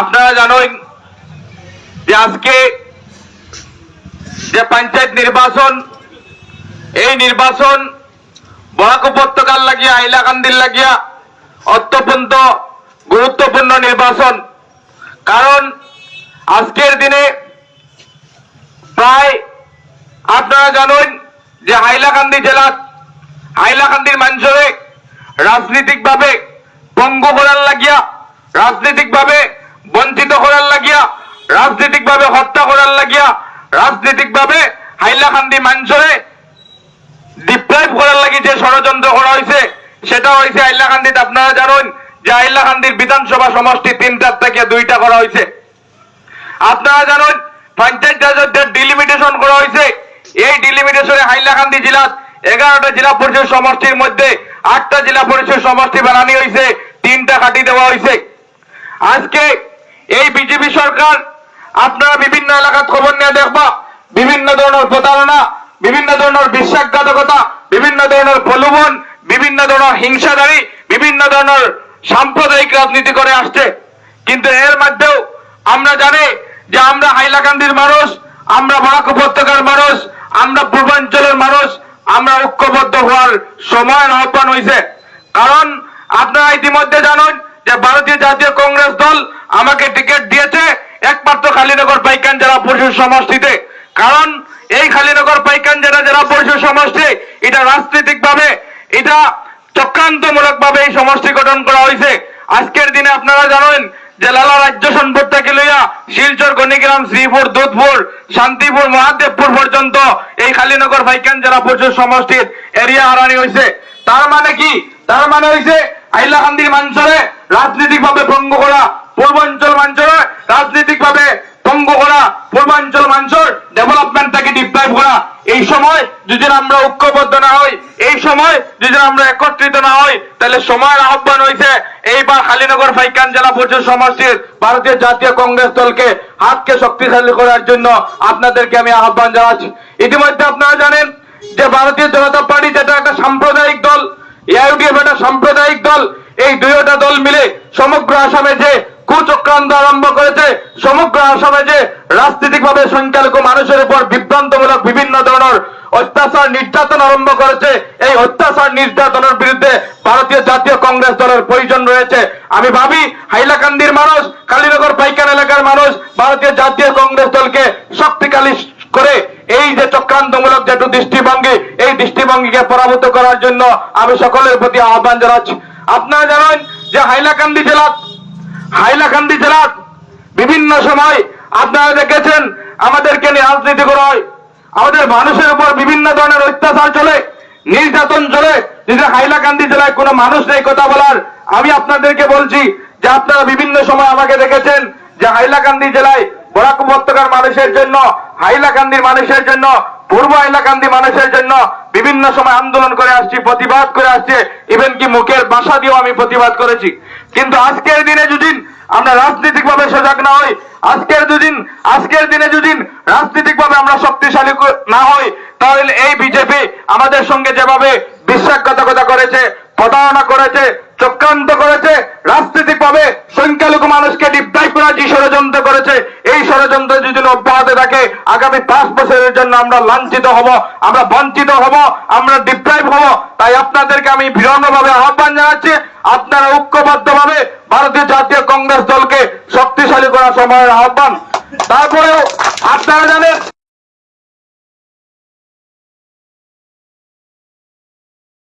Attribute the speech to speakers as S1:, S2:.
S1: আপনারা জানেন যে আজকে যে পঞ্চায়েত নির্বাচন, এই নির্বাচন বরাক উপত্যকার লাগিয়া, হাইলাকান্দির লাগিয়া অত্যন্ত গুরুত্বপূর্ণ নির্বাচন। কারণ আজকের দিনে প্রায় আপনারা জানেন যে হাইলাকান্দি জেলার হাইলাকান্দির মানুষরে রাজনীতিকভাবে পঙ্গু করার লাগিয়া, রাজনৈতিকভাবে রাজনৈতিকভাবে হত্যা করার লাগিয়া রাজনৈতিকভাবে হাইলাকান্দি মানুষরে ডিপ্রাইভ করার লাগি যে ষড়যন্ত্র করা হয়েছে সেটা হয়েছে হাইলাকান্দিতে। আপনারা জানেন যে হাইলাকান্দির বিধানসভা সমষ্টি তিনটার থেকে দুইটা করা হয়েছে আপনারা জানেন পঞ্চায়েত রাজের ডিলিমিটেশন করা হয়েছে এই ডিলিমিটেশনে হাইলাকান্দি জেলার এগারোটা জেলা পরিষদ সমষ্টির মধ্যে আটটা জেলা পরিষদ সমষ্টি বানানি হয়েছে তিনটা কাটি দেওয়া হয়েছে আজকে এই বিজেপি সরকার আপনারা বিভিন্ন এলাকার খবর নিয়ে দেখবা। বিভিন্ন ধরনের প্রতারণা, বিভিন্ন ধরনের বিশ্বাসঘাতকতা, বিভিন্ন ধরনের প্রলোভন, বিভিন্ন ধরনের হিংসাধারী, বিভিন্ন ধরনের সাম্প্রদায়িক রাজনীতি করে আসছে। কিন্তু এর মধ্যেও আমরা জানি যে আমরা হাইলাকান্দির মানুষ, আমরা বরাক উপত্যকার মানুষ, আমরা পূর্বাঞ্চলের মানুষ, আমরা ঐক্যবদ্ধ হওয়ার সময় আহ্বান হয়েছে কারণ আপনারা ইতিমধ্যে জানেন যে ভারতীয় জাতীয় কংগ্রেস দল আমাকে টিকিট দিয়েছে একমাত্র খালিনগর পাইকান জেলা পরিষদ সমষ্টিতে। কারণ এই খালিনগর পাইকান জেলা জেলা পরিষদ সমষ্টি, এটা রাজনৈতিক ভাবে এটা চক্রান্তমূলক ভাবে এই সমষ্টি গঠন করা হয়েছে। আজকের দিনে আপনারা জানেন যে লালা রাজ্য সম্পদ থেকে লইয়া শিলচর, গণিগ্রাম, শ্রীপুর, দুধপুর, শান্তিপুর, মহাদেবপুর পর্যন্ত এই খালিনগর ভাইকান জেলা পরিষদ সমষ্টির এরিয়া হারানি হয়েছে। তার মানে কি? তার মানে হয়েছে, আইলাকান্দির মানুষরে রাজনৈতিক ভাবে ভঙ্গ করা পূর্বাঞ্চল মানুষরে রাজনৈতিক ভাবে ভঙ্গ করা, পূর্বাঞ্চল মানুষের ডেভেলপমেন্টটাকে ডিপ্রাইভ করা। এই সময় যদি আমরা ঐক্যবদ্ধ না হই, এই সময় যদি আমরা একত্রিত না হই, তাহলে সময়ের আহ্বান হয়েছে এইবার খালিনগর ফাইকান জেলা পরিষদ সমষ্টির ভারতীয় জাতীয় কংগ্রেস দলকে হাতকে শক্তিশালী করার জন্য আপনাদেরকে আমি আহ্বান জানাচ্ছি। ইতিমধ্যে আপনারা জানেন যে ভারতীয় জনতা পার্টি যেটা একটা সাম্প্রদায়িক দল এআইউডিএফ একটা সাম্প্রদায়িক দল, এই দুইটা দল মিলে সমগ্র আসামে যে কুচক্রান্ত আরম্ভ করেছে সমগ্র আসামে যে রাজনৈতিক ভাবে সংখ্যালঘু মানুষের উপর বিভ্রান্তমূলক বিভিন্ন ধরনের অত্যাচার নির্যাতন আরম্ভ করেছে। এই অত্যাচার নির্যাতনের বিরুদ্ধে ভারতীয় জাতীয় কংগ্রেস দলের প্রয়োজন রয়েছে। আমি ভাবি, হাইলাকান্দির মানুষ, কালীনগর, পাইকান এলাকার মানুষ ভারতীয় জাতীয় কংগ্রেস দলকে শক্তিশালী করে এই যে চক্রান্তমূলক যে দৃষ্টিভঙ্গি, এই দৃষ্টিভঙ্গিকে পরাভূত করার জন্য আমি সকলের প্রতি আহ্বান জানাচ্ছি। আপনারা জানেন যে হাইলাকান্দি জেলা হাইলাকান্দি জেলার বিভিন্ন সময় আপনারা দেখেছেন, আমাদেরকে নিয়ে রাজনীতি করা হয়। আমাদের মানুষের উপর বিভিন্ন ধরনের অত্যাচার চলে, নির্যাতন চলে। যদি হাইলাকান্দি জেলায় কোনো মানুষ নেই কথা বলার, আমি আপনাদেরকে বলছি যে আপনারা বিভিন্ন সময় আমাকে দেখেছেন যে হাইলাকান্দি জেলায় বরাক উপত্যকার মানুষের জন্য, হাইলাকান্দির মানুষের জন্য, পূর্ব হাইলাকান্দি মানুষের জন্য বিভিন্ন সময় আন্দোলন করে আসছি, প্রতিবাদ করে আসছে। ইভেন কি মুখের বাসা দিয়েও আমি প্রতিবাদ করেছি। কিন্তু আজকের দিনে যদি আমরা রাজনৈতিক ভাবে সজাগ না হই, আজকের দুদিন আজকের দিনে যদি রাজনৈতিক ভাবে আমরা শক্তিশালী না হই, তাহলে এই বিজেপি আমাদের সঙ্গে যেভাবে বিশ্বাসঘাতকতা করেছে প্রতারণা করেছে, চক্রান্ত করেছে রাজনৈতিক ভাবে সংখ্যালঘু মানুষকে ডিপ্রাইভ করার যে ষড়যন্ত্র করেছে, এই ষড়যন্ত্র যদি অব্যাহত থাকে আগামী পাঁচ বছরের জন্য আমরা লাঞ্ছিত হব, আমরা বঞ্চিত হব, আমরা ডিপ্রাইভ হব। তাই আপনাদেরকে আমি বিরঙ্গভাবে আহ্বান জানাচ্ছি, আপনারা ঐক্যবদ্ধভাবে ভারতীয় জাতীয় কংগ্রেস দলকে শক্তিশালী করার সময়ের আহ্বান। তারপরেও আপনারা জানেন